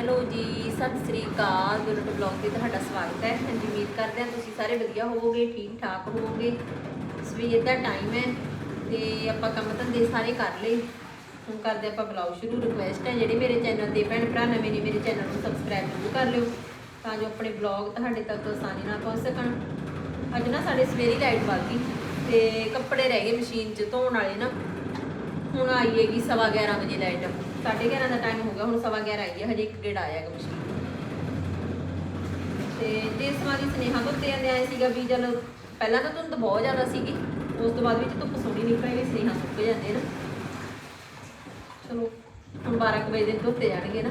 Hello ਜੀ, ਸਤਿ ਸ੍ਰੀ ਅਕਾਲ। Dulat blog ਤੇ ਤੁਹਾਡਾ ਸਵਾਗਤ ਹੈ। ਹਾਂਜੀ, ਉਮੀਦ ਕਰਦੇ ਹਾਂ ਤੁਸੀਂ ਸਾਰੇ ਵਧੀਆ ਹੋਵੋਗੇ ਠੀਕ ਠਾਕ ਹੋਵੋਗੇ। ਸਵੇਰ ਦਾ ਟਾਈਮ ਹੈ ਤੇ ਆਪਾਂ ਕੰਮ ਧੰਦੇ ਸਾਰੇ ਕਰ ਲਏ। ਹੁਣ ਕਰਦੇ ਆਪਾਂ ਬਲੌਗ ਸ਼ੁਰੂ। ਰਿਕੁਐਸਟ ਹੈ, ਜਿਹੜੇ ਮੇਰੇ ਚੈਨਲ ਦੇ ਭੈਣ ਭਰਾ ਨਵੇਂ ਨੇ, ਮੇਰੇ ਚੈਨਲ ਨੂੰ ਸਬਸਕ੍ਰਾਈਬ ਜ਼ਰੂਰ ਕਰ ਲਿਓ, ਤਾਂ ਜੋ ਆਪਣੇ ਬਲੌਗ ਤੁਹਾਡੇ ਤੱਕ ਆਸਾਨੀ ਨਾਲ ਪਹੁੰਚ ਸਕਣ। ਅੱਜ ਨਾ ਸਾਡੇ ਸਵੇਰੀ ਲਾਈਟ ਵੱਗ ਗਈ ਤੇ ਕੱਪੜੇ ਰਹਿ ਗਏ ਮਸ਼ੀਨ 'ਚ ਧੋਣ ਵਾਲੇ ਨਾ। ਹੁਣ ਆਈ ਹੈਗੀ ਸਵਾ 11 ਵਜੇ ਲਾਈਟ 11:30 ਦਾ ਟਾਈਮ ਹੋ ਗਿਆ, ਹੁਣ ਸਵਾ 11 ਆਈ ਹੈ ਹਜੇ ਇੱਕ ਗੇੜ ਆਇਆ ਹੈਗਾ ਮਸ਼ੀਨ ਤੇ ਜਿਸ ਵਾਰੀ ਸੁਨੇਹਾ ਤੋਂ ਤੇ ਆਏ ਸੀਗਾ ਵੀ ਚਲ ਪਹਿਲਾਂ ਤਾਂ ਧੁੰਦ ਬਹੁਤ ਜ਼ਿਆਦਾ ਸੀਗੀ, ਉਸ ਤੋਂ ਬਾਅਦ ਵਿੱਚ ਧੁੱਪ ਸੋਹਣੀ ਨਿਕਲ ਗਈ ਸੁਨੇਹਾ ਸੁੱਕ ਜਾਂਦੇ ਨਾ। ਚਲੋ, ਹੁਣ 12 ਕੁ ਵਜੇ ਦੇ ਧੁੱਪੇ ਜਾਣਗੇ ਨਾ।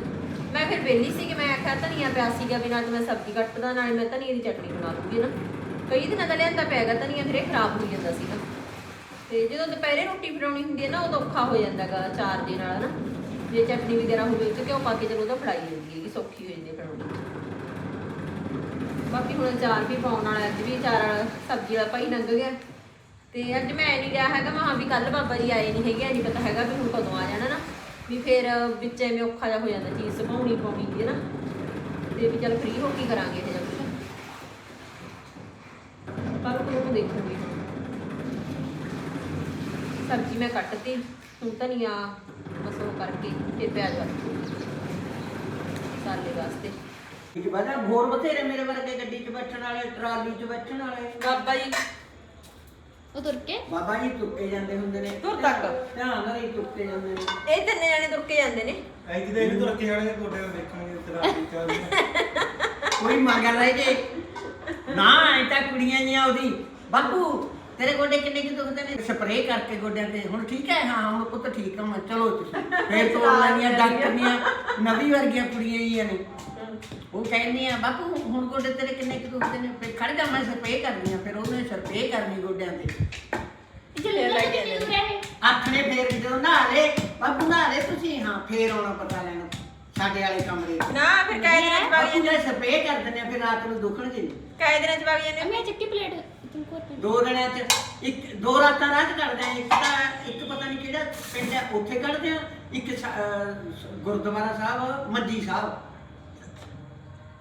ਮੈਂ ਫਿਰ ਵਿਹਲੀ ਸੀ ਕਿ ਮੈਂ ਆਖਿਆ ਧਨੀਆ ਪਿਆ ਸੀਗਾ ਵੀ ਨਾਲ ਮੈਂ ਸਬਜ਼ੀ ਕੱਟਦਾ ਨਾਲ ਮੈਂ ਧਨੀਏ ਦੀ ਚਟਨੀ ਬਣਾ ਲੂੰਗੀ ਨਾ। ਕਈ ਦਿਨਾਂ ਦਾ ਲਿਆਂਦਾ ਪਿਆਗਾ ਧਨੀਆ ਫਿਰ ਇਹ ਖਰਾਬ ਹੋ ਜਾਂਦਾ ਸੀਗਾ। ਤੇ ਜਦੋਂ ਦੁਪਹਿਰੇ ਰੋਟੀ ਬਣਾਉਣੀ ਹੁੰਦੀ ਹੈ ਨਾ, ਉਦੋਂ ਔਖਾ ਹੋ ਜਾਂਦਾਗਾ ਚਾਰ ਦੇ ਨਾਲ ਨਾ ਜੇ ਚਟਨੀ ਵਗੈਰਾ ਹੋਵੇ ਤੇ ਘਿਓ ਪਾ ਕੇ ਚਲੋ ਉਹਦਾ ਫੜਾਈ ਜਾਂਦੀ ਹੈਗੀ, ਸੌਖੀ ਹੋ ਜਾਂਦੀ ਹੈ ਬਣਾਉਣੀ। ਬਾਕੀ ਹੁਣ ਚਾਰ ਵੀ ਪਾਉਣ ਵਾਲਾ, ਅੱਜ ਵੀ ਚਾਰ ਸਬਜ਼ੀ ਵਾਲਾ ਭਾਈ ਲੰਘ ਗਿਆ। ਤੇ ਅੱਜ ਮੈਂ ਨਹੀਂ ਲਿਆ ਹੈਗਾ, ਮੈਂ ਹਾਂ ਵੀ ਕੱਲ ਬਾਬਾ ਜੀ ਆਏ ਨਹੀਂ ਹੈਗੇ ਨਹੀਂ ਪਤਾ ਹੈਗਾ ਵੀ ਹੁਣ ਕਦੋਂ ਆ ਜਾਣਾ ਨਾ। ਵੀ ਫਿਰ ਵਿੱਚ ਐਵੇਂ ਔਖਾ ਜਿਹਾ ਹੋ ਜਾਂਦਾ, ਚੀਜ਼ ਸੁਭਾਉਣੀ ਪਾਉਣੀ ਦੀ ਹੈ ਨਾ? ਤੇ ਵੀ ਚੱਲ ਫ੍ਰੀ ਹੋ ਕੇ ਕਰਾਂਗੇ ਇਹ ਜਦ ਪਰ ਕੋਲ ਨੂੰ ਸਬਜ਼ੀ ਮੈਂ ਕੱਟਤੀ ਹੁਣ ਧਨੀਆ ਮਸੋ ਕਰਕੇ ਫਿਰ ਪਿਆਜ਼ ਵਾਲੀ ਮਸਾਲੇ ਵਾਸਤੇ। ਇੱਕ ਬੜਾ ਹੋਰ ਬਥੇਰੇ ਮੇਰੇ ਵਰਗੇ ਗੱਡੀ 'ਚ ਬੈਠਣ ਵਾਲੇ ਟਰਾਲੀ 'ਚ ਬੈਠਣ ਵਾਲੇ। ਬਾਬਾ ਜੀ। ਉਹ ਤੁਰ ਕੇ? ਬਾਬਾ ਜੀ ਤੁਰਕੇ ਜਾਂਦੇ ਹੁੰਦੇ ਨੇ। ਤੁਰ ਤੱਕ? ਧਿਆਨ ਨਾਲ ਹੀ ਤੁਰਕੇ ਜਾਂਦੇ ਨੇ। ਇਹ ਤਿੰਨੇ ਜਣੇ ਤੁਰ ਕੇ ਜਾਂਦੇ ਨੇ। ਐਂ ਕਿਤੇ ਇਹਨੂੰ ਤੁਰ ਕੇ ਜਾਣੇ ਕੋਟੇ ਨੂੰ ਦੇਖਣਗੇ ਤੇਰਾ ਕੀ ਚੱਲਦਾ ਕੋਈ ਮਗਰ ਰਹਿ ਜੇ। ਨਾ ਐ ਤਾਂ ਕੁੜੀਆਂ ਜੀਆਂ ਉਹਦੀ। ਬਾਬੂ ਤੇਰੇ ਗੋਡੇ ਕਿੰਨੇ ਕਿ ਦੁਖਦੇ ਨੇ? ਸਪਰੇਅ ਕਰਕੇ ਗੋਡਿਆਂ ਤੇ। ਹੁਣ ਠੀਕ ਹੈ? ਹਾਂ ਹੁਣ ਪੁੱਤ ਠੀਕ ਮੈਂ ਚਲੋ ਤੁਸੀਂ। ਫੇਰ ਤੋਂ ਲੈਣੀਆਂ ਡਾਕਟਰ ਦੀਆਂ ਨਵੀਂ ਵਰਗੀਆਂ ਕੁੜੀਆਂ ਹੀ ਨੇ। ਉਹ ਕਹਿੰਦੀ ਆ ਬਾਪੂ ਹੁਣ ਗੋਡੇ ਤੇਰੇ ਕਿੰਨੇ ਕਿ ਦੁਖਦੇ ਨੇ? ਫੇਰ ਖੜ ਜਾ ਮੈਂ ਸਪਰੇਅ ਕਰਨੀ ਆ। ਫਿਰ ਉਹਨੇ ਸਪਰੇਅ ਕਰਨੀ ਗੋਡਿਆਂ ਤੇ। ਚੱਲੇ ਲੈ ਕੇ ਆਏ ਆਥਣੇ ਫੇਰ ਜਦੋਂ ਨਹਾ ਲੇ ਬਾਪੂ ਨਹਾ ਲੇ ਤੁਸੀਂ? ਹਾਂ ਫੇਰ ਆਉਣਾ ਪਤਾ ਲੈਣਾ। ਸਾਡੇ ਵਾਲੇ ਕਮਰੇ। ਨਾ ਫਿਰ ਕਾਇ ਦਿਨਾਂ ਚ ਜਾਂਦੇ ਨੇ ਸਪਰੇਅ ਕਰ ਦਿੰਦੇ ਆ ਫਿਰ ਰਾਤ ਨੂੰ ਦੁਖਣਗੇ। ਨਹੀਂ ਕਾਇ ਦਿਨਾਂ ਚ ਵਗ ਜਾਂਦੇ ਅੰਮੀ ਚੱਕੀ ਪਲੇਟ। ਦੋ ਦਿਨਾਂ ਚ ਇੱਕ ਦੋ ਰਾਤਾਂ ਰਾਤ ਕਰਦੇ ਆ ਇੱਕ ਤਾਂ ਇੱਕ ਪਤਾ ਨਹੀਂ ਕਿਹੜਾ ਪਿੰਡ ਆ ਉੱਥੇ ਕੱਢਦੇ ਆ ਇੱਕ ਸਾ- ਅਹ ਗੁਰਦੁਆਰਾ ਸਾਹਿਬ ਮੰਜੀ ਸਾਹਿਬ।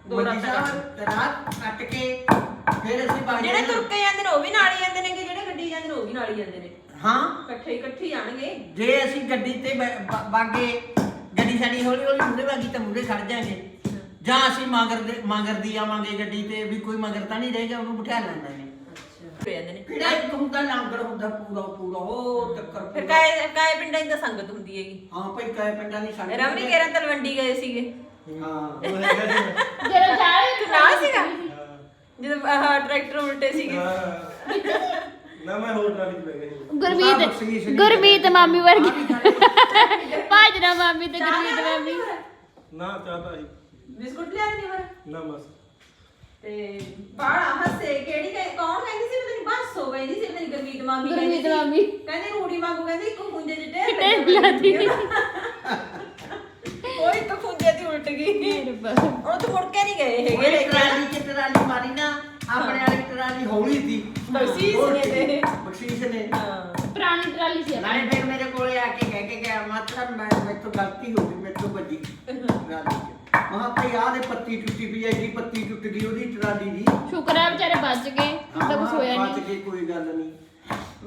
ਦੋ ਮੰਜੀ ਰਾਤਾਂ ਸਾਹਿਬ ਰਾਤ ਕੱਟ ਕੇ ਫਿਰ ਅਸੀਂ ਬਾਜੇ ਜਿਹੜੇ ਤੁਰ ਕੇ ਜਾਂਦੇ ਨੇ ਉਹ ਵੀ ਨਾਲ ਹੀ ਜਾਂਦੇ ਨੇ ਕਿ ਜਿਹੜੇ ਗੱਡੀ ਜਾਂਦੇ ਨੇ ਉਹ ਵੀ ਨਾਲ ਹੀ ਜਾਂਦੇ ਨੇ। ਹਾਂ। ਇਕੱਠੇ ਇਕੱਠੇ ਜਾਣਗੇ ਜੇ ਅਸੀਂ ਗੱਡੀ ਤੇ ਬੈ- ਬ- ਬਾਗੇ ਗੱਡੀ ਸਾਡੀ ਹੌਲੀ ਹੌਲੀ ਮੂਹਰੇ ਵਾਗੀ ਤਾਂ ਮੂਹਰੇ ਖੜ ਜਾਾਂਗੇ ਜਾਂ ਅਸੀਂ ਮਗਰ ਦੇ ਮਗਰ ਦੀ ਆਵਾਂਗੇ ਗੱਡੀ ਤੇ ਵੀ ਕੋਈ ਮਗਰ ਤਾਂ ਨਹੀਂ ਰਹੇਗਾ ਉਹਨੂੰ ਬਿਠਾ ਲੈਂਦੇ ਨੇ। ਜਾਂਦੇ ਨੇ। ਕਿਹੜਾ ਇੱਕ ਹੁੰਦਾ ਲਾਂਗੜ ਹੁੰਦਾ ਪੂਰਾ ਪੂਰਾ ਉਹ ਚੱਕਰ ਫਿਰ ਪੂਰਾ। ਕਾਇ ਕਾਇ ਪਿੰਡਾਂ ਦੀ ਤਾਂ ਸੰਗਤ ਹੁੰਦੀ ਹੈਗੀ। ਹਾਂ ਭਾਈ ਕਾਏ ਪਿੰਡਾਂ ਦੀ ਸਾਡੇ ਰਮੀ ਕੇਰਾਂ ਤਲਵੰਡੀ ਗਏ ਸੀਗੇ। ਹਾਂ। ਉਹ ਹੈਗਾ ਜੀ ਜਦੋਂ ਜਾਏ ਤੂੰ ਨਾਲ ਸੀਗਾ? ਜਦੋਂ ਆਹ ਟਰੈਕਟਰ ਉਲਟੇ ਸੀਗੇ। ਹਾਂ। ਨਾ ਮੈਂ ਹੋਰ ਟਰਾਲੀ 'ਚ ਬਹਿ ਗਿਆ ਜੀ ਗੁਰਮੀਤ ਗੁਰਮੀਤ ਮਾਮੀ ਵਰਗੀ। ਭਾਜਣਾ ਮਾਮੀ ਤੇ ਗੁਰਮੀਤ ਮਾਮੀ। ਨਾ। ਚਾਹਤਾ ਜੀ ਬਿਸਕੁਟ ਲਿਆ ਨਹੀਂ ਮਰ ਨਾ ਬਸ। ਤੇ ਬਾਹਲਾ ਹੱਸੇ ਕਿਹੜੀ ਕਹੇ ਕੌਣ ਕਹਿੰਦੀ ਸੀ? ਪਤਾ ਨਹੀਂ ਬਸ ਹੋ ਗਈ ਸੀ ਪਤਾ ਨਹੀਂ ਗੁਰਮੀਤ ਮਾਮੀ ਕਹਿੰਦੀ ਗੁਰਮੀਤ ਸੀ। ਮਾਮੀ। ਕਹਿੰਦੀ ਰੂੜੀ ਵਾਂਗੂ ਕਹਿੰਦੀ ਇੱਕ ਖੁੰਝੇ ਚ ਢੇਰ ਢੇਰ ਲਾਤੀ। ਉਹ ਇੱਕ ਖੁੰਝੇ ਦੀ ਉਲਟ ਗਈ। ਉਹ ਤਾਂ ਮੁੜ ਕੇ ਨਹੀਂ ਗਏ ਹੈਗੇ ਉਹਨੇ ਲੈ ਕੇ। ਟਰਾਲੀ ਚ ਟਰਾਲੀ ਮਾਰੀ ਨਾ ਆਪਣੇ ਵਾਲੀ ਟਰਾਲੀ ਹੌਲੀ ਸੀ। ਬਖਸ਼ੀਸ਼ ਨੇ ਤੇ। ਬਖਸ਼ੀਸ਼ ਨੇ। ਹਾਂ। ਪੁਰਾਣੀ ਟਰਾਲੀ ਸੀ ਨਾਲੇ ਫਿਰ ਮੇਰੇ ਕੋਲੇ ਆ ਕੇ ਕਹਿ ਕੇ ਗਿਆ ਮਾਤਰਾ ਮੈਂ ਮੈਥੋਂ ਗਲਤੀ ਹੋ ਗਈ ਮੈਥੋਂ ਵੱਜੀ ਟਰਾਲੀ ਚ। ਮਹਾ ਭਈ ਆਹ ਦੇ ਪੱਤੀ ਟੁੱਟੀ ਪਈ ਐ ਜੀ ਪੱਤੀ ਟੁੱਟ ਗਈ ਉਹਦੀ ਟਰਾਲੀ ਦੀ। ਸ਼ੁਕਰ ਹੈ ਵਿਚਾਰੇ ਬਚ ਗਏ ਤਾਂ ਕੁਝ ਹੋਇਆ ਬਚ ਨਹੀਂ ਕੇ ਕੋਈ ਗੱਲ ਨਹੀਂ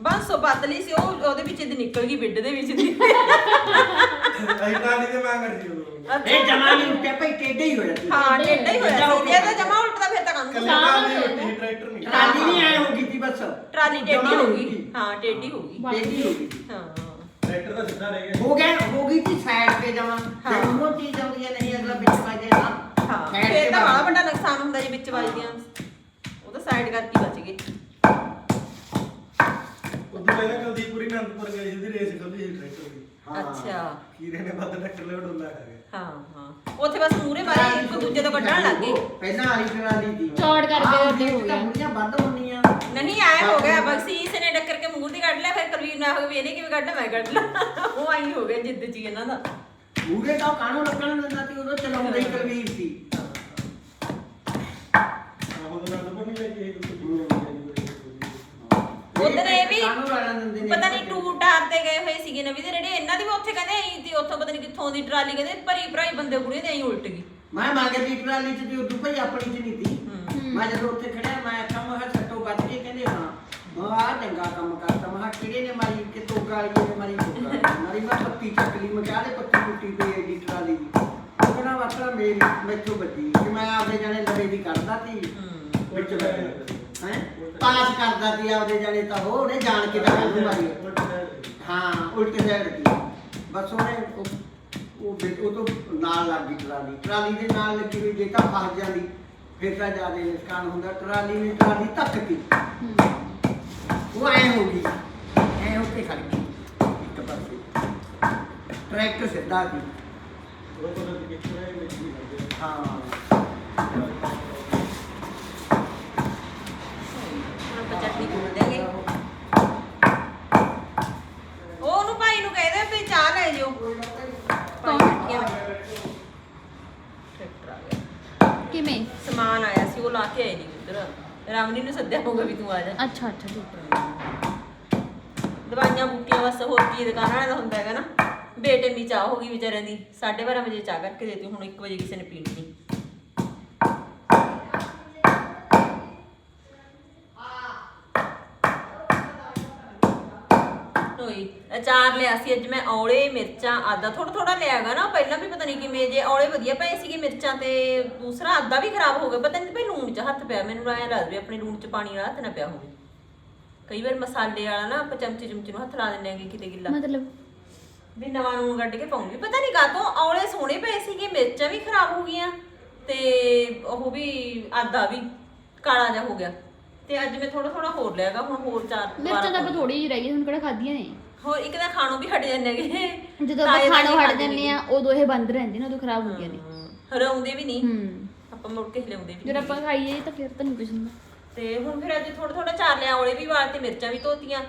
ਬਸ ਉਹ ਬਦਲੀ ਸੀ ਉਹ ਉਹਦੇ ਵਿੱਚ ਦੀ ਨਿਕਲ ਗਈ ਬਿੱਡ ਦੇ ਵਿੱਚ ਦੀ। ਅਸੀਂ ਟਰਾਲੀ ਤੇ ਮੈਂ ਕਰ ਜੀ ਉਦੋਂ। ਇਹ ਜਮਾ ਨਹੀਂ ਉੱਟਿਆ ਭਈ ਟੇਢੇ ਹੀ ਹੋਇਆ ਸੀ। ਹਾਂ ਟੇਡਾ ਹੀ ਹੋਇਆ ਸੀ। ਇਹ ਤਾਂ ਜਮਾ ਉਲਟਦਾ ਫਿਰ ਤਾਂ ਕੰਮ ਕੱਲੇ ਟਰਾਲੀ ਹੋਇਆ ਉੱਟੀ ਟਰੈਕਟਰ ਨਹੀਂ ਟਰਾਲੀ ਨਹੀਂ ਐ ਹੋ ਗਈ ਸੀ ਬਸ। ਟਰਾਲੀ ਟੇਢੀ ਹੋ ਗਈ। ਹਾਂ ਟੇਢੀ ਹੋ ਗਈ। ਟੇਢੀ ਹੋ ਗਈ। ਹਾਂ। ਟਰੈਕਟਰ ਤਾਂ ਸਿੱਧਾ ਰਹਿ ਗਿਆ। ਹੋ ਗਿਆ ਹੋ ਗਈ ਸੀ ਸਾਈਡ ਤੇ ਜਮਾ। ਵਿੱਚ ਵੱਜਦੀਆਂ। ਉਹ ਤਾਂ ਸਾਈਡ ਕਰਕੇ ਬਚ ਗਏ। ਉਦੋਂ ਪਹਿਲਾਂ ਕੁਲਦੀਪੁਰੀ ਅਨੰਦਪੁਰ ਗਏ ਸੀ ਉਹਦੀ ਰੇਸ ਖੁੱਲੀ ਸੀ ਟਰੈਕਟਰ ਦੀ ਹਾਂ। ਅੱਛਾ। ਕੀਰੇ ਨੇ ਵੱਧ ਟਰੈਕਟਰ ਲੈ ਡੋਲਾ ਖਾ ਗਿਆ ਹਾਂ ਹਾਂ। ਉੱਥੇ ਬਸ ਮੂਰੇ ਮਾਰੇ ਇੱਕ ਦੂਜੇ ਤੋਂ ਕੱਢਣ ਲੱਗ ਗਏ। ਪਹਿਲਾਂ ਵਾਲੀ ਟਰਾਲੀ ਦੀ ਚੌੜ ਕਰਕੇ ਆਹ ਅੱਗੇ ਹੋ ਤਾਂ ਗਿਆ। ਬੁੜੀਆਂ ਵੱਧ ਹੁੰਦੀਆਂ। ਨਹੀਂ ਆਇਆ ਹੋ ਗਿਆ ਬਖਸ਼ੀਸ਼ ਨੇ ਡੱਕਰ ਕੇ ਮੂੰਹ ਦੀ ਕੱਢ ਲਿਆ ਫਿਰ ਕਲਵੀਰ ਨਾ ਹੋ ਗਈ ਇਹਨੇ ਕਿਵੇਂ ਕੱਢ ਮੈਂ ਕੱਢ ਲਾ। ਉਹ ਆਈ ਹੋ ਗਿਆ ਜਿੱਦ ਜੀ ਇਹਨਾਂ ਦਾ। ਮੂਰੇ ਤਾਂ ਕਾਨੂੰ ਲੱਗਣ ਦਿੰਦਾ ਸੀ ਉਦੋਂ ਚਲਾਉਂਦਾ ਹੀ ਕਲਵੀਰ ਸੀ ਆਹੋ ਤਾਂ ਅਨੰਦਪੁਰ ਨਹੀਂ ਲੈ ਕੇ ਆਈ ਉਧਰ ਇਹ ਵੀ ਕਾਹਨੂੰ ਰਲਣ ਦਿੰਦੇ ਨੇ? ਪਤਾ ਨਹੀਂ ਟੂਰ ਟਾਰ ਤੇ ਗਏ ਹੋਏ ਸੀਗੇ ਨਵੀਂ ਦੇ ਜਿਹੜੇ ਇਹਨਾਂ ਦੀ ਵੀ ਉੱਥੇ ਕਹਿੰਦੇ ਆਈ ਤੇ ਉੱਥੋਂ ਪਤਾ ਨਹੀਂ ਕਿੱਥੋਂ ਦੀ ਟਰਾਲੀ ਕਹਿੰਦੇ ਭਰੀ ਭਰਾਈ ਬੰਦੇ ਕੁੜੀਆਂ ਦੇ ਆਈ ਉਲਟ ਗਈ ਮੈਂ ਮਾਗੇ ਦੀ ਟਰਾਲੀ ਚ ਦੀ ਉਦੋਂ ਭਈ ਆਪਣੀ ਚ ਨਹੀਂ ਤੀ। ਮੈਂ ਜਦੋਂ ਉੱਥੇ ਖੜਿਆ ਮੈਂ ਆਖਿਆ ਮੈਂ ਛੱਟੋ ਵੱਜ ਕੇ ਕਹਿੰਦੇ ਹਾਂ। ਆ ਚੰਗਾ ਕੰਮ ਕਰਤਾ। ਮੈਂ ਕਿਹਾ ਕਿਹੜੇ ਨੇ ਮਾਰੀ ਕਿ ਤੋਗਾ ਵਾਲੀ ਨੇ ਮਾਰੀ ਵਾਲੀ। ਮਾਰੀ। ਮੈਂ ਪੱਤੀ ਚੱਕ ਲਈ ਮੈਂ ਕਿਹਾ ਦੇ ਪੱਤੀ ਟੁੱਟੀ ਪਈ ਐਡੀ ਟਰਾਲੀ ਦੀ। ਉਹ ਕਹਿੰਦਾ ਮਾਤਰਾ ਮੇਰੀ ਮੈਥੋਂ ਵੱਜੀ ਕਿ ਮੈਂ ਆਪਦੇ ਜਾਣੇ ਲੜੇ ਦੀ ਕਰਦਾ ਤੀ ਵਿੱਚ ਹੈ ਪਾਸ ਕਰਦਾ ਤੀ ਆਪਦੇ ਜਾਣੇ ਤਾਂ ਉਹ ਉਹਨੇ ਜਾਣ ਕੇ ਤਾਂ ਮੈਨੂੰ ਮਾਰੀ। ਹਾਂ ਉਲਟੇ ਸਾਈਡ ਦੀ। ਬਸ ਉਹਨੇ ਉਹ- ਉਹ ਬਿ- ਉਹ ਤੋਂ ਨਾਲ ਲੱਗ ਗਈ ਟਰਾਲੀ। ਟਰਾਲੀ ਦੇ ਨਾਲ ਲੱਗੀ ਹੋਈ ਜੇ ਤਾਂ ਫਸ ਜਾਂਦੀ। ਫਿਰ ਤਾਂ ਜ਼ਿਆਦਾ ਨੁਕਸਾਨ ਹੁੰਦਾ। ਟਰਾਲੀ ਨੇ ਟਰਾਲੀ ਧੱਕ ਕੇ। ਉਹ ਐ ਹੋ ਗਈ। ਐ ਉੱਤੇ ਖੜ ਗਈ। ਇੱਕ ਪਾਸੇ। ਟਰੈਕਟਰ ਸਿੱਧਾ ਸੀ। ਹਾਂ ਹੁਣ ਉਹਨੂੰ ਭਾਈ ਨੂੰ ਕਹਿ ਦੇ ਵੀ ਚਾਹ ਲੈ ਜਿਓ। ਭਾਈ ਬੈਠਿਆ ਟਰੈਕਟਰ ਆ ਗਿਆ। ਕਿਵੇਂ? ਸਮਾਨ ਆਇਆ ਸੀ ਉਹ ਲਾ ਕੇ ਆਏ ਨਹੀਂ ਉਧਰ ਰਾਮਨੀ ਨੂੰ ਸੱਦਿਆ ਹੋਊਗਾ ਵੀ ਤੂੰ ਆ ਜਾ। ਅੱਛਾ ਅੱਛਾ ਠੀਕ। ਦਵਾਈਆਂ ਬੂਟੀਆਂ ਬਸ ਹੋਰ ਕੀ ਦੁਕਾਨ ਵਾਲਾ ਦਾ ਹੁੰਦਾ ਹੈਗਾ ਨਾ। ਬੇਟੇ ਦੀ ਚਾਹ ਹੋ ਗਈ ਵਿਚਾਰਿਆਂ ਦੀ। 12:30 ਵਜੇ ਚਾਹ ਕਰਕੇ ਦੇਤੀ ਹੁਣ 1 ਵਜੇ ਕਿਸੇ ਨੇ ਪੀਣੀ ਨਹੀਂ ਹੋਈ ਅਚਾਰ ਲਿਆ ਸੀ ਅੱਜ ਮੈਂ ਔਲੇ ਮਿਰਚਾਂ ਆਦਾ ਥੋੜਾ ਥੋੜਾ ਲਿਆਗਾ ਨਾ ਪਹਿਲਾਂ ਵੀ ਪਤਾ ਨਹੀਂ ਕਿਵੇਂ ਜੇ ਔਲੇ ਵਧੀਆ ਪਏ ਸੀਗੇ ਮਿਰਚਾਂ ਤੇ ਦੂਸਰਾ ਆਦਾ ਵੀ ਖਰਾਬ ਹੋ ਗਿਆ ਪਤਾ ਨਹੀਂ ਭਈ ਲੂਣ ਚ ਹੱਥ ਪਿਆ ਮੈਨੂੰ ਐਂ ਲੱਗਦਾ ਵੀ ਆਪਣੇ ਲੂਣ ਚ ਪਾਣੀ ਹੱਥ ਨਾ ਪਿਆ ਹੋਵੇ। ਕਈ ਵਾਰ ਮਸਾਲੇ ਵਾਲਾ ਨਾ ਆਪਾਂ ਚਮਚੇ ਚਮਚੇ ਨੂੰ ਹੱਥ ਲਾ ਦਿੰਦੇ ਆਂਗੇ ਕਿਤੇ ਗਿੱਲਾ। ਮਤਲਬ? ਵੀ ਨਵਾਂ ਨੂਣ ਕੱਢ ਕੇ ਪਾਉਂਗੀ ਪਤਾ ਨਹੀਂ ਕਾਤੋਂ ਔਲੇ ਸੋਹਣੇ ਪਏ ਸੀਗੇ ਮਿਰਚਾਂ ਵੀ ਖਰਾਬ ਹੋ ਗਈਆਂ ਤੇ ਉਹ ਵੀ ਆਦਾ ਵੀ ਕਾਲਾ ਜਿਹਾ ਹੋ ਗਿਆ। ਤੇ ਅੱਜ ਮੈਂ ਥੋੜਾ ਥੋੜਾ ਹੋਰ ਲਿਆਗਾ ਹੁਣ ਹੋਰ ਚਾਰ ਮਿਰਚਾਂ ਤਾਂ ਆਪਾਂ। ਥੋੜੀ ਜਿਹੀ ਰਹਿ ਗਈ ਹੁਣ ਕਿਹੜਾ ਖਾਧੀਆਂ ਨੇ? ਹੋਰ ਇੱਕ ਤਾਂ ਖਾਣੋਂ ਵੀ ਹਟ ਜਾਂਦੇ ਹੈਗੇ। ਜਦੋਂ ਆਪਾਂ ਖਾਣੋਂ ਹਟ ਜਾਂਦੇ ਆ ਉਦੋਂ ਇਹ ਬੰਦ ਰਹਿੰਦੇ ਨੇ ਉਦੋਂ ਖਰਾਬ ਹੋ ਗਈਆਂ ਨੇ ਹਰਾਉਂਦੇ ਵੀ ਨਹੀਂ। ਹੂੰ। ਆਪਾਂ ਮੁੜ ਕੇ ਹਿਲਾਉਂਦੇ ਵੀ ਜਦੋਂ ਆਪਾਂ ਖਾਈਏ ਤਾਂ ਫਿਰ ਤਾਂ ਨਹੀਂ ਕੁਝ ਹੁੰਦਾ। ਤੇ ਹੁਣ ਫਿਰ ਅੱਜ ਥੋੜਾ ਥੋੜਾ ਚਾਰ ਲਿਆ ਔਲੇ ਵੀ ਵਾਲ ਤੇ ਮਿਰਚਾਂ ਵੀ ਧੋਤੀਆਂ।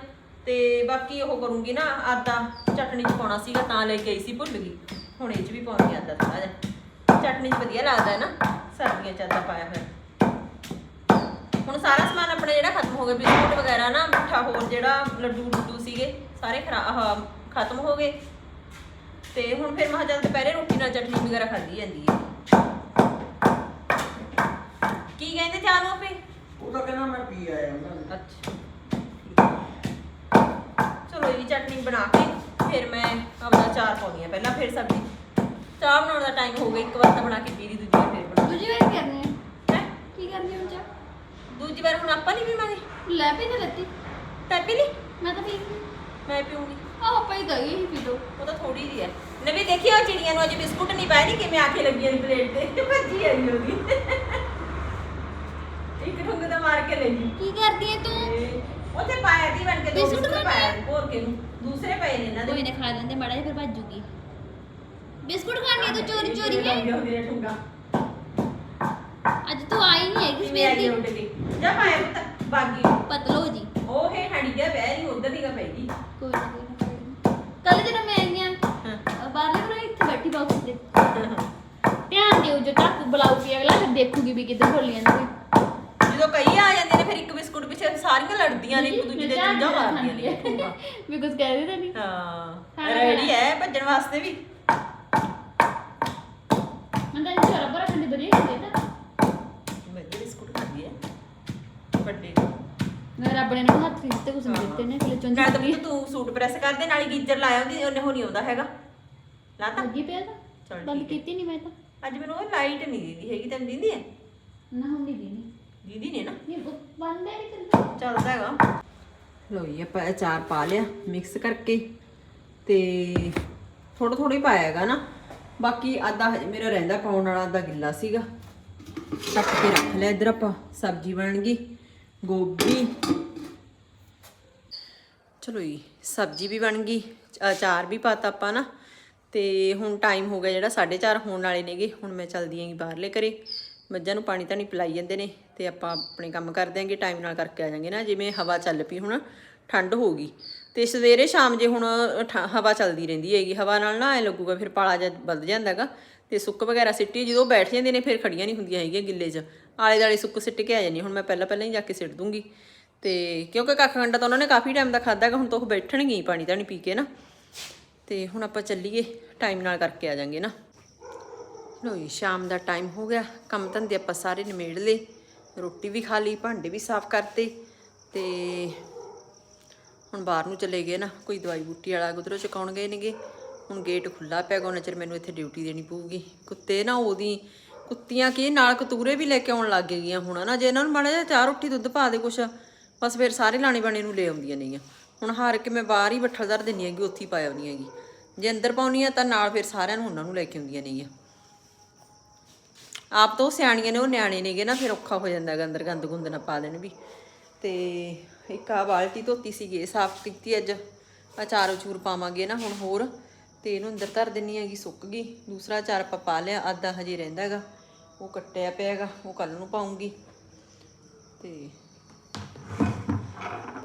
ਤੇ ਬਾਕੀ ਉਹ ਕਰੂੰਗੀ ਨਾ ਆਦਾ ਚਟਨੀ ਚ ਪਾਉਣਾ ਸੀਗਾ ਤਾਂ ਲੈ ਕੇ ਆਈ ਸੀ ਭੁੱਲ ਗਈ। ਹੁਣ ਇਹ ਚ ਵੀ ਪਾਉਣੀ ਆਦਾ ਥੋੜਾ ਜਿਹਾ। ਚਟਨੀ ਚ ਵਧੀਆ ਲੱਗਦਾ ਹੈ ਨਾ ਸਰਦੀਆਂ ਚ ਆਦਾ ਪਾਇਆ ਹੋਇਆ। ਹੁਣ ਸਾਰਾ ਸਮਾਨ ਆਪਣਾ ਜਿਹੜਾ ਖਤਮ ਹੋ ਗਿਆ ਬਿਸਕੁਟ ਵਗੈਰਾ ਨਾ ਮਿੱਠਾ ਹੋਰ ਜਿਹੜਾ ਲੱਡੂ ਲੱਡੂ ਸੀਗੇ ਸਾਰੇ ਖਤਮ ਹੋ ਗਏ। ਤੇ ਹੁਣ ਫਿਰ ਮਹਾਂ ਜਦ ਦੁਪਹਿਰੇ ਰੋਟੀ ਨਾਲ ਚਟਨੀ ਵਗੈਰਾ ਖਾਧੀ ਜਾਂਦੀ ਹੈ। ਕੀ ਕਹਿੰਦੇ ਚਾਹ ਨੂੰ ਆਪੇ? ਉਹ ਤਾਂ ਕਹਿੰਦਾ ਮੈਂ ਪੀ ਆਇਆ ਉਹਨਾਂ ਨੇ ਅੱਛਾ। ਚਲੋ ਇਹ ਵੀ ਚਟਨੀ ਬਣਾ ਕੇ ਫਿਰ ਮੈਂ ਆਪਣਾ ਚਾਰ ਪਾਉਣੀ ਆ ਪਹਿਲਾਂ ਫਿਰ ਸਬਜ਼ੀ। ਚਾਹ ਬਣਾਉਣ ਦਾ ਟਾਈਮ ਹੋ ਗਿਆ ਇੱਕ ਵਾਰ ਤਾਂ ਬਣਾ ਕੇ ਪੀ ਲਈ ਦੂਜੀ ਵਾਰ ਫਿਰ ਬਣਾ ਦੂਜੀ ਵਾਰ ਕਰਨੇ ਹੈ। ਕੀ ਕਰਨੀ ਹੁਣ ਚਾ ਦੂਜੀ ਵਾਰ ਹੁਣ ਆਪਾਂ ਨਹੀਂ ਪੀਵਾਂਗੇ? ਲੈ ਪੀ ਤੇ ਲੱਤੀ। ਤਾਂ ਪੀ ਲਈ। ਮੈਂ ਤਾਂ ਪੀ ਗਈ ਮੈਂ ਪੀਉਂਗੀ ਆਹ ਆਪਾਂ ਹੀ ਗਈ ਹੀ ਪੀ ਲਓ। ਉਹ ਤਾਂ ਥੋੜੀ ਜਿਹੀ ਹੈ। ਨਵੀਂ ਦੇਖੀ ਉਹ ਚਿੜੀਆਂ ਨੂੰ ਅੱਜ ਬਿਸਕੁਟ ਨਹੀਂ ਪਾਏ ਨਹੀਂ ਕਿਵੇਂ ਆਖੇ ਲੱਗੀਆਂ ਨੇ ਪਲੇਟ ਤੇ। ਭੱਜੀ ਆਈ ਉਹਦੀ। ਇੱਕ ਠੁੰਗ ਤਾਂ ਮਾਰ ਕੇ ਲੈ ਗਈ। ਕੀ ਕਰਦੀ ਹੈ ਤੂੰ? ਉੱਥੇ ਪਾਇਆ ਦੀ ਬਣ ਕੇ ਦੋ ਬਿਸਕੁਟ ਬਿਸਕੁਟ ਪਾਇਆ ਹੋਰ ਕੇ ਨੂੰ ਦੂਸਰੇ ਪਏ ਨੇ ਇਹਨਾਂ ਦੇ। ਕੋਈ ਨਾ ਖਾ ਲੈਂਦੇ ਮਾੜਾ ਜਿਹਾ ਫਿਰ ਭੱਜੂਗੀ ਬਿਸਕੁਟ ਖਾਣੀ ਹੈ ਤੂੰ ਚੋਰੀ ਚੋਰੀ ਹੈ? ਹੈ ਠੁੰਗਾ। ਅੱਜ ਤੂੰ ਆਈ ਨਹੀਂ ਹੈਗੀ ਕਿਵੇਂ ਸਵੇਰ ਆਈ ਦੀ। ਉੱਡ ਕੇ ਜਾ ਪਾਇਆ ਪੁੱਤ ਬਾਗੀ। ਪਤਲੋ ਜੀ ਉਹ ਹੈ ਹੜੀ ਗਿਆ ਬਹਿ ਨਹੀਂ ਉਧਰ ਨਹੀਂ ਗਾ ਪੈਗੀ ਕੋਈ ਨਾ ਕੋਈ ਨਾ ਕੱਲ ਜਦੋਂ ਮੈਂ ਆਈ ਆ ਬਾਹਰਲੇ ਕੋਲ ਇੱਥੇ ਬੈਠੀ ਬਾਕਸ ਤੇ ਧਿਆਨ ਦਿਓ ਜੋ ਤੱਕ ਬੁਲਾਉਗੀ ਅਗਲਾ ਫਿਰ ਦੇਖੂਗੀ ਵੀ ਕਿੱਧਰ ਖੋਲੀ ਜਾਂਦੀ ਜਦੋਂ ਕਈ ਆ ਜਾਂਦੇ ਨੇ ਫਿਰ ਇੱਕ ਬਿਸਕੁਟ ਪਿੱਛੇ ਸਾਰੀਆਂ ਲੜਦੀਆਂ ਦੇ ਠੁੰਗਾ ਵੀ ਕੁਝ ਕਹਿ ਦਿੱਤਾ ਨਹੀਂ। ਹਾਂ ਰੈਡੀ ਹੈ ਭੱਜਣ ਵਾਸਤੇ ਵੀ? ਮੈਂ ਤਾਂ ਇਹ ਚੋਰਾ ਬਰਾ ਖੰਡੀ ਬਰੀ ਹੁੰਦੀ ਤਾਂ ਮੈਂ ਤਾਂ ਬਿਸਕੁਟ ਖਾਂਦੀ ਹੈ ਵੱਡੇ ਮੈਂ ਰੱਬ ਨੇ ਨੂੰ ਹੱਥ ਦਿੱਤੇ ਕੁਝ ਨਹੀਂ ਦਿੱਤੇ ਨੇ ਕਿਲੇ ਚੁੰਝ ਨਾਲ ਤਾਂ ਤੂੰ ਸੂਟ ਪ੍ਰੈਸ ਕਰਦੇ ਨਾਲ ਹੀ ਗੀਜਰ ਲਾਇਆ ਹੁੰਦੀ ਉਹਨੇ ਹੋ ਨਹੀਂ ਆਉਂਦਾ ਹੈਗਾ। ਲਾਤਾ? ਲੱਗੀ ਪਿਆ ਤਾਂ। ਚੱਲ ਬੰਦ ਠੀਕ। ਕੀਤੀ ਨਹੀਂ ਮੈਂ ਤਾਂ। ਅੱਜ ਮੈਨੂੰ ਉਹ ਲਾਈਟ ਨਹੀਂ ਦਿੰਦੀ ਹੈਗੀ ਤੈਨੂੰ ਦਿੰਦੀ ਹੈ ਨਾ ਹੁੰਦੀ ਦੀ ਨਹੀਂ। ਦੀਦੀ ਨੇ ਨਾ? ਨਹੀਂ ਉਹ ਬੰਦ ਹੈ ਨਹੀਂ ਚੱਲਦਾ ਹੈਗਾ। ਲੋ ਜੀ, ਆਪਾਂ ਅਚਾਰ ਪਾ ਲਿਆ ਮਿਕਸ ਕਰਕੇ ਤੇ ਥੋੜਾ ਥੋੜਾ ਹੀ ਪਾਇਆ ਹੈਗਾ ਨਾ। ਬਾਕੀ ਆਦਾ ਹਜੇ ਮੇਰਾ ਰਹਿੰਦਾ ਪਾਉਣ ਵਾਲਾ ਆਦਾ ਗਿੱਲਾ ਸੀਗਾ। ਕੱਟ ਕੇ ਰੱਖ ਲਿਆ ਇਧਰ ਆਪਾਂ, ਸਬਜ਼ੀ ਬਣ ਗਈ, ਗੋਭੀ। ਚਲੋ ਜੀ, ਸਬਜ਼ੀ ਵੀ ਬਣ ਗਈ, ਅਚਾਰ ਵੀ ਪਾਤਾ ਆਪਾਂ ਨਾ। ਤੇ ਹੁਣ ਟਾਈਮ ਹੋ ਗਿਆ ਜਿਹੜਾ 4:30 ਹੋਣ ਵਾਲੇ ਨੇਗੇ, ਹੁਣ ਮੈਂ ਚੱਲਦੀ ਆਂਗੀ ਬਾਹਰਲੇ ਘਰੇ। ਮੱਝਾਂ ਨੂੰ ਪਾਣੀ ਤਾਂ ਨਹੀਂ ਪਿਲਾਈ ਜਾਂਦੇ ਨੇ। ਤੇ ਆਪਾਂ ਆਪਣੇ ਕੰਮ ਕਰ ਦਿਆਂਗੇ ਟਾਈਮ ਨਾਲ ਕਰਕੇ ਆ ਜਾਾਂਗੇ ਨਾ, ਜਿਵੇਂ ਹਵਾ ਚੱਲ ਪਈ ਹੁਣ, ਠੰਡ ਹੋ ਗਈ। ਤੇ ਸਵੇਰੇ ਸ਼ਾਮ ਜੇ ਹੁਣ ਠ- ਹਵਾ ਚੱਲਦੀ ਰਹਿੰਦੀ ਹੈਗੀ, ਹਵਾ ਨਾਲ ਨਾ ਐ ਲੱਗੂਗਾ, ਫਿਰ ਪਾਲਾ ਜਿਹਾ ਵੱਧ ਜਾਂਦਾਗਾ ਤੇ ਸੁੱਕ ਵਗੈਰਾ ਸਿੱਟੀ, ਜਦੋਂ ਬੈਠ ਜਾਂਦੇ ਨੇ, ਫਿਰ ਖੜੀਆਂ ਨਹੀਂ ਹੁੰਦੀਆਂ ਹੈਗੀਆਂ ਗਿੱਲੇ 'ਚ। ਆਲੇ ਦਾਲੇ ਸੁੱਕ ਸਿੱਟ ਕੇ ਆ ਜਾਂਦੀ ਹੁਣ ਮੈਂ ਪਹਿਲਾਂ ਪਹਿਲਾਂ ਹੀ ਜਾ ਕੇ ਸਿੱਟ ਦੂੰਗੀ। ਤੇ ਕਿਉਂਕਿ ਕੱਖ ਕੰਡਾ ਤਾਂ ਉਹਨਾਂ ਨੇ ਕਾਫੀ ਟਾਈਮ ਦਾ ਖਾਦਾ ਹੈਗਾ, ਹੁਣ ਤਾਂ ਉਹ ਬੈਠਣਗੇ ਹੀ ਪਾਣੀ ਤਾਂ ਨਹੀਂ ਪੀ ਕੇ ਨਾ। ਤੇ ਹੁਣ ਆਪਾਂ ਚੱਲੀਏ ਟਾਈਮ ਨਾਲ ਕਰਕੇ ਆ ਜਾਾਂਗੇ ਨਾ। ਲੋ ਜੀ, ਸ਼ਾਮ ਦਾ ਟਾਈਮ ਹੋ ਗਿਆ। ਕੰਮ ਧੰਦੇ ਆਪਾਂ ਸਾਰੇ ਨਿਮੇੜ ਲਏ। ਰੋਟੀ ਵੀ ਖਾ ਲਈ, ਭਾਂਡੇ ਵੀ ਸਾਫ਼ ਕਰਤੇ ਤੇ ਹੁਣ ਬਾਹਰ ਨੂੰ ਚਲੇ ਗਏ ਨਾ, ਕੋਈ ਦਵਾਈ ਬੂਟੀ ਵਾਲਾ ਉਧਰੋਂ ਚੁਕਾਉਣ ਗਏ ਨੇਗੇ। ਹੁਣ ਗੇਟ ਖੁੱਲਾ ਪਿਆ ਗਾ, ਉਹਨਾਂ ਚਿਰ ਮੈਨੂੰ ਇੱਥੇ ਡਿਊਟੀ ਦੇਣੀ ਪਊਗੀ। ਕੁੱਤੇ ਨਾ ਉਹਦੀ, ਕੁੱਤੀਆਂ ਕੀ ਨਾਲ ਕਤੂਰੇ ਵੀ ਲੈ ਕੇ ਆਉਣ ਲੱਗ ਗਈਆਂ ਹੁਣ ਨਾ ਜੇ ਇਹਨਾਂ ਨੂੰ ਮਾੜਾ ਜਿਹਾ ਚਾਹ ਰੋਟੀ ਦੁੱਧ ਪਾ ਦੇ ਕੁਛ, ਬਸ ਫਿਰ ਸਾਰੇ ਲਾਣੇ ਬਾਣੇ ਨੂੰ ਲੈ ਆਉਂਦੀਆਂ ਨੇਗੀਆਂ। ਹੁਣ ਹਾਰ ਕੇ ਮੈਂ ਬਾਹਰ ਹੀ ਬੱਠਲ ਧਰ ਦਿੰਨੀ ਹੈਗੀ, ਉੱਥੇ ਹੀ ਪਾ ਆਉਂਦੀ ਹੈਗੀ। ਜੇ ਅੰਦਰ ਪਾਉਣੀ ਆ ਤਾਂ ਨਾਲ ਫਿਰ ਸਾਰਿਆਂ ਨੂੰ ਉਹਨਾਂ ਨੂੰ ਲੈ ਕੇ ਆਉਂਦੀਆਂ ਨੇਗੀਆਂ। ਆਪ ਤਾਂ ਉਹ ਸਿਆਣੀਆਂ ਨੇ, ਉਹ ਨਿਆਣੇ ਨੇਗੇ ਨਾ, ਫਿਰ ਔਖਾ ਹੋ ਜਾਂਦਾ ਗਾ ਅੰਦਰ ਗੰਦ ਗੁੰਦ ਨਾ ਪਾ ਦੇਣ ਵੀ। ਤੇ ਇੱਕ ਆ ਬਾਲਟੀ ਧੋਤੀ ਸੀਗੀ ਸਾਫ਼ ਕੀਤੀ ਅੱਜ। ਅਚਾਰ ਚੂਰ ਪਾਵਾਂਗੇ ਨਾ ਹੁਣ ਹੋਰ। ਤੇ ਇਹਨੂੰ ਅੰਦਰ ਧਰ ਦਿੰਨੀ ਹੈਗੀ, ਸੁੱਕ ਗਈ। ਦੂਸਰਾ ਅਚਾਰ ਆਪਾਂ ਪਾ ਲਿਆ, ਅੱਧਾ ਹਜੇ ਰਹਿੰਦਾ ਹੈਗਾ। ਉਹ ਕੱਟਿਆ ਪਿਆ ਹੈਗਾ, ਉਹ ਕੱਲ ਨੂੰ ਪਾਉਂਗੀ। ਤੇ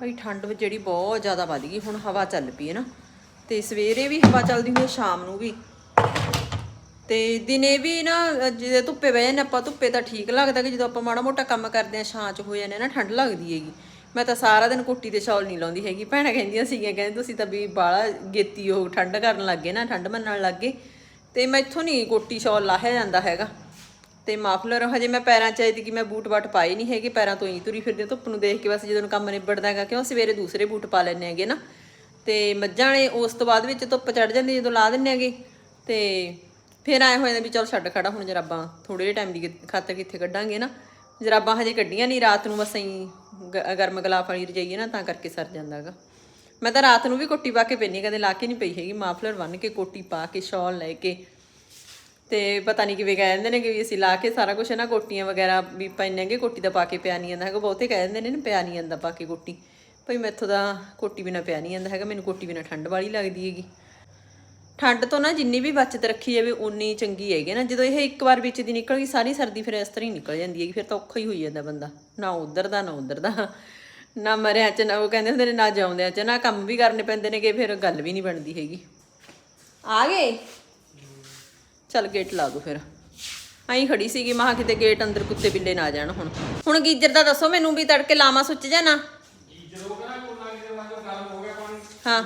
ਭਾਈ ਠੰਡ ਵਿੱਚ ਜਿਹੜੀ ਬਹੁਤ ਜ਼ਿਆਦਾ ਵੱਧ ਗਈ, ਹੁਣ ਹਵਾ ਚੱਲ ਪਈ ਹੈ ਨਾ। ਤੇ ਸਵੇਰੇ ਵੀ ਹਵਾ ਚੱਲਦੀ ਹੁੰਦੀ ਹੈ, ਸ਼ਾਮ ਨੂੰ ਵੀ। ਤੇ ਦਿਨੇ ਵੀ ਨਾ ਜਿਹਦੇ ਧੁੱਪੇ ਬਹਿ ਜਾਂਦੇ ਆਪਾਂ, ਧੁੱਪੇ ਤਾਂ ਠੀਕ ਲੱਗਦਾ ਕਿ ਜਦੋਂ ਆਪਾਂ ਮਾੜਾ ਮੋਟਾ ਕੰਮ ਕਰਦੇ ਆ ਛਾਂ 'ਚ ਹੋ ਜਾਂਦੇ ਆ ਨਾ, ਠੰਡ ਲੱਗਦੀ ਹੈਗੀ। ਮੈਂ ਤਾਂ ਸਾਰਾ ਦਿਨ ਕੋਟੀ ਤੇ ਸ਼ਾਲ ਨਹੀਂ ਲਾਉਂਦੀ ਹੈਗੀ। ਭੈਣਾਂ ਕਹਿੰਦੀਆਂ ਸੀਗੀਆਂ, ਕਹਿੰਦੇ ਤੁਸੀਂ ਤਾਂ ਵੀ ਬਾਲਾ ਗੇਤੀ ਉਹ ਠੰਡ ਕਰਨ ਲੱਗੇ ਨਾ, ਠੰਡ ਮੰਨਣ ਲੱਗੇ। ਤੇ ਇੱਥੋਂ ਨਹੀਂ ਕੋਟੀ ਸ਼ਾਲ ਲਾਹਿਆ ਜਾਂਦਾ ਹੈਗਾ। ਤੇ ਮਾਫਲਰ ਹਜੇ ਮੈਂ ਪੈਰਾਂ 'ਚ ਆਈ ਕਿ ਮੈਂ ਬੂਟ ਬਾਟ ਪਾਏ ਨਹੀਂ ਹੈਗੇ, ਪੈਰਾਂ ਤੋਂ ਹੀ ਤੁਰੀ ਫਿਰਦੀ ਧੁੱਪ ਨੂੰ ਦੇਖ ਕੇ ਬਸ ਜਦੋਂ ਕੰਮ ਨਿਬੜਦਾ ਹੈਗਾ, ਕਿਉਂ ਸਵੇਰੇ ਦੂਸਰੇ ਬੂਟ ਪਾ ਲੈਣੇ ਹੈਗੇ ਨਾ। ਤੇ ਮੱਝਾਂ ਨੇ ਉਸ ਤੋਂ ਬਾਅਦ ਵਿੱਚ ਧੁੱਪ ਚੜ ਜਾਂਦੀ ਜਦੋਂ ਲਾ ਦਿੰਨੇ ਹੈਗੇ। ਤੇ ਫਿਰ ਆਏ ਹੋਏ ਨੇ ਵੀ ਚਲ ਛੱਡ ਖੜਾ, ਹੁਣ ਜਰਾਬਾਂ ਥੋੜੇ ਜਿਹੇ ਟਾਈਮ ਦੀ ਕਿ- ਖਾਤਰ ਕਿੱਥੇ ਕੱਢਾਂਗੇ ਨਾ। ਜਰਾਬਾਂ ਹਜੇ ਕੱਢੀਆਂ ਨਹੀਂ ਰਾਤ ਨੂੰ ਬਸ ਐਂ ਗਰਮ ਗਲਾਫ ਵਾਲੀ ਰਜਾਈਏ ਨਾ, ਤਾਂ ਕਰਕੇ ਸਰ ਜਾਂਦਾ ਹੈਗਾ। ਮੈਂ ਤਾਂ ਰਾਤ ਨੂੰ ਵੀ ਕੋਟੀ ਪਾ ਕੇ ਪੈਣੀ ਕਦੇ ਲਾ ਕੇ ਨਹੀਂ ਪਈ ਹੈਗੀ, ਮਾਫਲਰ ਬੰਨ ਕੇ ਕੋਟੀ ਪਾ ਕੇ, ਸ਼ਾਲ ਲੈ ਕੇ। ਤੇ ਪਤਾ ਨਹੀਂ ਕਿਵੇਂ ਕਹਿ ਦਿੰਦੇ ਨੇ ਕਿ ਵੀ ਅਸੀਂ ਲਾ ਕੇ ਸਾਰਾ ਕੁਝ ਨਾ, ਕੋਟੀਆਂ ਵਗੈਰਾ ਵੀ ਪੈਣਗੇ ਕੋਟੀ ਦਾ ਪਾ ਕੇ ਪਿਆ ਨਹੀਂ ਜਾਂਦਾ ਹੈਗਾ, ਬਹੁਤੇ ਕਹਿ ਦਿੰਦੇ ਨੇ ਨਾ, ਪਿਆ ਨਹੀਂ ਜਾਂਦਾ ਪਾ ਕੇ ਕੋਟੀ। ਭਈ ਮੈਥੋਂ ਦਾ ਕੋਟੀ ਬਿਨਾ ਪਿਆ ਨਹੀਂ ਜਾਂਦਾ ਹੈਗਾ, ਮੈਨੂੰ ਕੋਟੀ ਬਿਨਾ ਠੰਡ ਵਾਲੀ ਲੱਗਦੀ ਹੈਗੀ। ਠੰਡ ਤੋਂ ਨਾ ਜਿੰਨੀ ਵੀ ਬਚਤ ਰੱਖੀ ਜਾਵੇ ਉਨੀ ਚੰਗੀ ਹੈਗੀ ਨਾ। ਜਦੋਂ ਇਹ ਇੱਕ ਵਾਰ ਵਿੱਚ ਦੀ ਨਿਕਲ ਗਈ ਸਾਰੀ ਸਰਦੀ ਫਿਰ ਇਸ ਤਰ੍ਹਾਂ ਹੀ ਨਿਕਲ ਜਾਂਦੀ ਹੈਗੀ ਫਿਰ ਤਾਂ ਔਖਾ ਹੀ ਹੋਈ ਜਾਂਦਾ ਬੰਦਾ। ਨਾ ਉਧਰ ਦਾ ਨਾ ਉਧਰ ਦਾ। ਨਾ ਮਰਿਆਂ ਚ ਨਾ ਉਹ ਕਹਿੰਦੇ ਹੁੰਦੇ ਨੇ ਨਾ ਜਾਉਂਦਿਆਂ ਚ ਨਾ ਕੰਮ ਵੀ ਕਰਨੇ ਪੈਂਦੇ ਨੇਗੇ ਫਿਰ ਗੱਲ ਵੀ ਨਹੀਂ ਬਣਦੀ ਹੈਗੀ। ਆ ਗਏ? ਚੱਲ ਗੇਟ ਲਾ ਦੋ ਫਿਰ। ਆਈ ਖੜੀ ਸੀਗੀ ਮਾਂ ਕਿਤੇ ਗੇਟ ਅੰਦਰ ਕੁੱਤੇ ਬਿੱਲੇ ਨਾ ਜਾਣ ਹੁਣ। ਹੁਣ ਗੀਜਰ ਦਾ ਦੱਸੋ ਮੈਨੂੰ ਵੀ ਤੜਕੇ ਲਾਵਾਂ ਸੁੱਚ ਜਾਣਾ ਹਾਂ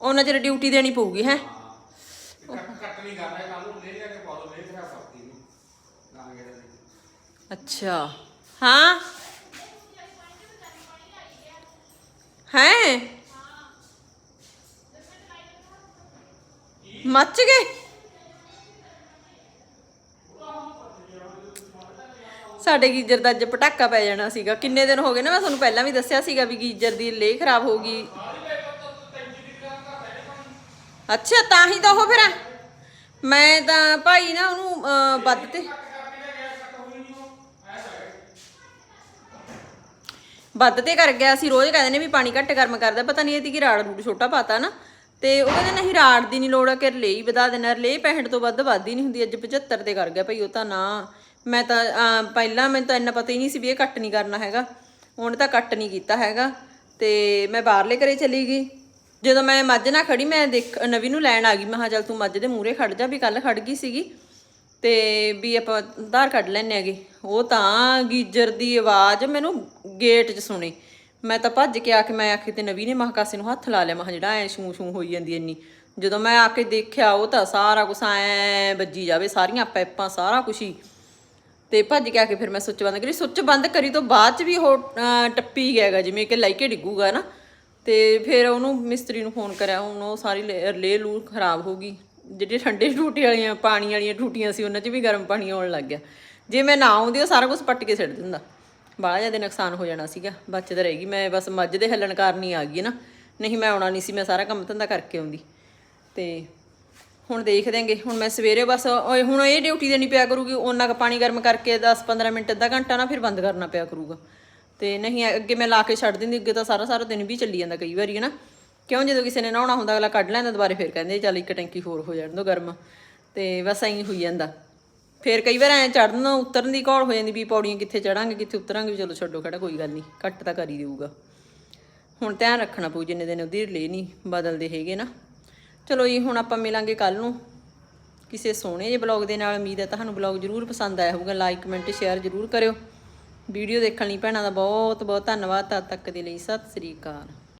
ਉਹਨਾਂ ਚਿਰ ਡਿਊਟੀ ਦੇਣੀ ਪਊਗੀ ਹੈ? ਕੱਟ ਨਹੀਂ ਕਰਨਾ ਕੱਲ ਨੂੰ ਲੈ ਲਿਆ ਕੇ ਪਾ ਲਓ ਲੈ ਖਰਾਬ ਕਰਤੀ ਨੂੰ। ਗਾਂਗੇ ਦੇ ਅੱਛਾ। ਹਾਂ? ਹੈ? ਮੱਚ ਗਏ? ਸਾਡੇ ਗੀਜਰ ਦਾ ਅੱਜ ਪਟਾਕਾ ਪੈ ਜਾਣਾ ਸੀਗਾ। ਕਿੰਨੇ ਦਿਨ ਹੋ ਗਏ ਨਾ ਮੈਂ ਤੁਹਾਨੂੰ ਪਹਿਲਾਂ ਵੀ ਦੱਸਿਆ ਸੀਗਾ ਵੀ ਗੀਜਰ ਦੀ ਲੇ ਖਰਾਬ ਹੋ ਗਈ। ਅੱਛਾ ਤਾਂ ਹੀ ਤਾਂ ਉਹ ਫਿਰ ਮੈਂ ਤਾਂ ਭਾਈ ਨਾ ਉਹਨੂੰ ਅਹ, ਵੱਧ ਤੇ। ਵੱਧ ਤੇ ਕਰ ਗਿਆ ਅਸੀਂ ਰੋਜ਼ ਕਹਿੰਦੇ ਨੇ ਵੀ ਪਾਣੀ ਘੱਟ ਗਰਮ ਕਰਦਾ। ਪਤਾ ਨਹੀਂ ਇਹਦੀ ਕਿ ਰਾੜ ਰੂੜ ਛੋਟਾ ਪਾਤਾ ਨਾ। ਤੇ ਉਹ ਕਹਿੰਦੇ ਨਹੀਂ ਰਾੜ ਦੀ ਨਹੀਂ ਲੋੜ ਆ ਕਿ ਰਲੇ ਹੀ ਵਧਾ ਦੇਣਾ। ਰਲੇ 65 ਤੋਂ ਵੱਧ ਵੱਧ ਹੀ ਨਹੀਂ ਹੁੰਦੀ। ਅੱਜ 75 ਤੇ ਕਰ ਗਿਆ ਭਾਈ ਉਹ ਤਾਂ ਨਾ। ਮੈਂ ਤਾਂ ਅਹ, ਪਹਿਲਾਂ ਮੈਨੂੰ ਤਾਂ ਇੰਨਾ ਪਤਾ ਹੀ ਨਹੀਂ ਸੀ ਵੀ ਇਹ ਕੱਟ ਨਹੀਂ ਕਰਨਾ ਹੈਗਾ। ਉਹਨੇ ਤਾਂ ਕੱਟ ਨਹੀਂ ਕੀਤਾ ਹੈਗਾ। ਤੇ ਮੈਂ ਬਾਹਰਲੇ ਘਰੇ ਚਲੀ ਗਈ। ਜਦੋਂ ਮੈਂ ਮੱਝ ਨਾਲ ਖੜੀ ਮੈਂ ਦੇਖ ਨਵੀ ਨੂੰ ਲੈਣ ਆ ਗਈ। ਮੈਂ ਕਿਹਾ ਚੱਲ ਤੂੰ ਮੱਝ ਦੇ ਮੂਹਰੇ ਖੜ ਜਾ ਵੀ ਕੱਲ ਖੜ ਗਈ ਸੀਗੀ। ਤੇ ਵੀ ਆਪਾਂ ਧਾਰ ਕੱਢ ਲੈਣੇ ਆਗੇ। ਉਹ ਤਾਂ ਗੀਜਰ ਦੀ ਆਵਾਜ਼ ਮੈਨੂੰ ਗੇਟ 'ਚ ਸੁਣੀ। ਮੈਂ ਤਾਂ ਭੱਜ ਕੇ ਆ ਕੇ ਮੈਂ ਆਖੀ ਤੇ ਨਵੀ ਨੇ ਮਹਾਕਾਸੇ ਨੂੰ ਹੱਥ ਲਾ ਲਿਆ? ਮੈਂ ਜਿਹੜਾ ਐ ਛੂ ਛੂ ਹੋਈ ਜਾਂਦੀ ਇੰਨੀ। ਜਦੋਂ ਮੈਂ ਆ ਕੇ ਦੇਖਿਆ ਉਹ ਤਾਂ ਸਾਰਾ ਕੁਛ ਐ ਵੱਜੀ ਜਾਵੇ ਸਾਰੀਆਂ ਪੈਪਾਂ ਸਾਰਾ ਕੁਛ ਹੀ। ਤੇ ਭੱਜ ਕੇ ਆ ਕੇ ਫਿਰ ਮੈਂ ਸੁੱਚ ਬੰਦ ਕਰੀ। ਸੁੱਚ ਬੰਦ ਕਰੀ ਤੋਂ ਬਾਅਦ ਚ ਵੀ ਉਹ ਅਹ, ਟੱਪੀ ਗਿਆਗਾ ਜਿਵੇਂ ਕਿ ਲਾਈਕੇ ਡਿੱਗੂਗਾ ਨਾ। ਤੇ ਫਿਰ ਉਹਨੂੰ ਮਿਸਤਰੀ ਨੂੰ ਫੋਨ ਕਰਿਆ, ਹੁਣ ਉਹ ਸਾਰੀ ਲੇ ਲੇ ਲੂ ਖਰਾਬ ਹੋ ਗਈ। ਜਿਹੜੇ ਠੰਡੇ ਟੂਟੀ ਵਾਲੀਆਂ, ਪਾਣੀ ਵਾਲੀਆਂ ਟੂਟੀਆਂ ਸੀ, ਉਹਨਾਂ 'ਚ ਵੀ ਗਰਮ ਪਾਣੀ ਆਉਣ ਲੱਗ ਗਿਆ। ਜੇ ਮੈਂ ਨਾ ਆਉਂਦੀ, ਉਹ ਸਾਰਾ ਕੁਝ ਪੱਟ ਕੇ ਛੱਡ ਦਿੰਦਾ। ਬਾਹਲਾ ਜ਼ਿਆਦਾ ਨੁਕਸਾਨ ਹੋ ਜਾਣਾ ਸੀਗਾ, ਬਚਤ ਰਹੇਗੀ। ਮੈਂ ਬਸ ਮੱਝ ਦੇ ਹੱਲਣ ਕਾਰਨ ਹੀ ਆ ਗਈ ਨਾ। ਨਹੀਂ, ਮੈਂ ਆਉਣਾ ਨਹੀਂ ਸੀ, ਮੈਂ ਸਾਰਾ ਕੰਮ ਧੰਦਾ ਕਰਕੇ ਆਉਂਦੀ। ਤੇ ਹੁਣ ਦੇਖ ਦੇਂਗੇ ਹੁਣ ਮੈਂ ਸਵੇਰੇ ਬਸ, ਓਏ, ਹੁਣ ਇਹ ਡਿਊਟੀ ਦੇਣੀ ਪਿਆ ਕਰੂਗੀ। ਉਹਨਾਂ ਕ ਪਾਣੀ ਗਰਮ ਕਰਕੇ 10-15 ਮਿੰਟ, ਅੱਧਾ ਘੰਟਾ ਨਾ, ਫਿਰ ਬੰਦ ਕਰਨਾ ਪਿਆ ਕਰੂਗਾ। ਤੇ ਨਹੀਂ, ਅੱਗੇ ਮੈਂ ਲਾ ਕੇ ਛੱਡ ਦਿੰਦੀ, ਅੱਗੇ ਤਾਂ ਸਾਰਾ ਸਾਰਾ ਦਿਨ ਵੀ ਚੱਲੀ ਜਾਂਦਾ ਕਈ ਵਾਰੀ ਹੈ ਨਾ ਕਿਉਂ ਜਦੋਂ ਕਿਸੇ ਨੇ ਨਹਾਉਣਾ ਹੁੰਦਾ, ਅਗਲਾ ਕੱਢ ਲੈਂਦਾ ਦੁਬਾਰੇ, ਫਿਰ ਕਹਿੰਦੇ, ਚੱਲ ਇੱਕ ਟੈਂਕੀ ਹੋਰ ਹੋ ਜਾਣ ਦੋ ਗਰਮ। ਤੇ ਬਸ ਐਂ ਹੋਈ ਜਾਂਦਾ। ਫਿਰ ਕਈ ਵਾਰ ਐਂ ਚੜਨ ਉਤਰਨ ਦੀ ਘੋਲ ਹੋ ਜਾਂਦੀ ਵੀ ਪੌੜੀਆਂ ਕਿੱਥੇ ਚੜਾਂਗੇ ਕਿੱਥੇ ਉਤਰਾਂਗੇ, ਵੀ ਚਲੋ ਛੱਡੋ ਖੜਾ, ਕੋਈ ਗੱਲ ਨਹੀਂ, ਘੱਟ ਤਾਂ ਕਰੀ ਦੇਊਗਾ। ਹੁਣ ਧਿਆਨ ਰੱਖਣਾ ਪਊ, ਜਿੰਨੇ ਦਿਨ ਉਹਦੀ ਰਿਲੇ ਨਹੀਂ ਬਦਲਦੇ ਹੈਗੇ ਨਾ। ਚਲੋ ਜੀ, ਹੁਣ ਆਪਾਂ ਮਿਲਾਂਗੇ ਕੱਲ ਨੂੰ। ਕਿਸੇ ਸੋਹਣੇ ਜਿਹੇ ਬਲੌਗ ਦੇ ਨਾਲ, ਉਮੀਦ ਹੈ ਤੁਹਾਨੂੰ ਬਲੌਗ ਜਰੂਰ ਪਸੰਦ ਆਇਆ ਹੋਊਗਾ। ਲਾਈਕ ਕਮੈਂਟ ਸ਼ੇਅਰ ਜਰੂਰ ਕਰਿਓ। ਵੀਡੀਓ ਦੇਖਣ ਲਈ ਭੈਣਾਂ ਦਾ ਬਹੁਤ ਬਹੁਤ ਧੰਨਵਾਦ ਤਦ ਤੱਕ ਦੇ ਲਈ। ਸਤਿ ਸ੍ਰੀ ਅਕਾਲ।